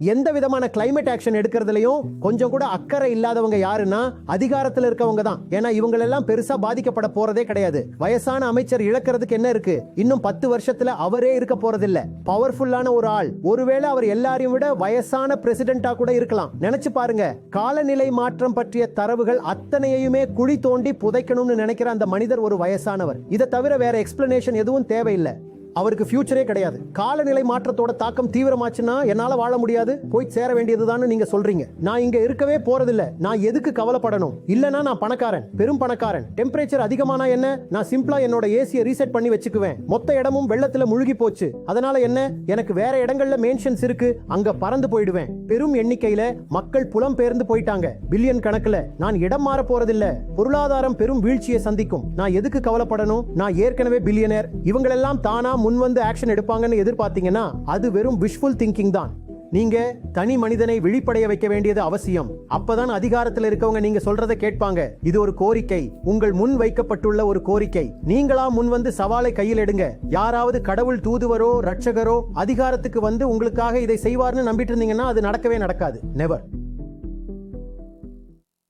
எந்த விதமான climate action எடுக்கிறதுலையும் கொஞ்சம் கூட அக்கறை இல்லாதவங்க யாருன்னா அதிகாரத்தில் இருக்கவங்க தான். ஏன்னா இவங்களெல்லாம் பெருசா பாதிக்கப்பட போறதே கிடையாது. வயசான அமைச்சர் இழக்கிறதுக்கு என்ன இருக்கு? இன்னும் பத்து வருஷத்துல அவரே இருக்க போறதில்ல. பவர்ஃபுல்லான ஒரு ஆள். ஒருவேளை அவர் எல்லாரையும் விட வயசான பிரசிடென்டா கூட இருக்கலாம். நினைச்சு பாருங்க. காலநிலை மாற்றம் பற்றிய தரவுகள் அத்தனையுமே குழி தோண்டி புதைக்கணும்னு நினைக்கிற அந்த மனிதர் ஒரு வயசானவர். இதை தவிர வேற எக்ஸ்பிளனேஷன் எதுவும் தேவையில்லை. அவருக்கு ஃபியூச்சரே கிடையாது. காலநிலை மாற்றத்தோட தாக்கம் தீவிரமாச்சுன்னா என்னால வாழ முடியாது. போய் சேர வேண்டியதுதான் நீங்க சொல்றீங்க. நான் இங்க இருக்கவே போறதில்ல. நான் எதுக்கு கவலைப்படணும்? இல்லனா நான் பணக்காரன். பெரும் பணக்காரன். டெம்பரேச்சர் அதிகமானா என்ன? நான் சிம்பிளா என்னோட ஏசியை ரீசெட் பண்ணி வச்சுக்குவேன். மொத்த இடமும் வெள்ளத்துல முழுகி போச்சு. அதனால என்ன? எனக்கு வேற இடங்கள்ல மென்ஷன்ஸ் இருக்கு. அங்க பறந்து போயிடுவேன். பெரும் எண்ணிக்கையில மக்கள் புலம் பெயர்ந்து போயிட்டாங்க. பில்லியன் கணக்குல. நான் இடம் மாற போறதில்ல. பொருளாதாரம் பெரும் வீழ்ச்சியை சந்திக்கும். நான் எதுக்கு கவலைப்படணும்? நான் ஏற்கனவே பில்லியனர் இவங்களெல்லாம் தானா முன் வந்து ஆக்ஷன் எடுப்பாங்கன்னு எதிர்பார்த்தீங்கன்னா அது வெறும் விஷுவல் திங்கிங் தான். நீங்க தனி மனிதனை விழிப்படைய வைக்க வேண்டியது அவசியம். அப்பதான் அதிகாரத்தில் இருக்கவங்க நீங்க சொல்றதை கேட்பாங்க. இது ஒரு கோரிக்கை. உங்கள் முன் வைக்கப்பட்டுள்ள ஒரு கோரிக்கை. நீங்களா முன் வந்து சவாலை கையில் எடுங்க. யாராவது கடவுள் தூதுவரோ ரட்சகரோ அதிகாரத்துக்கு வந்து உங்களுக்காக இதை செய்வார்னு நம்பிட்டு இருந்தீங்கன்னா அது நடக்கவே நடக்காது. நெவர்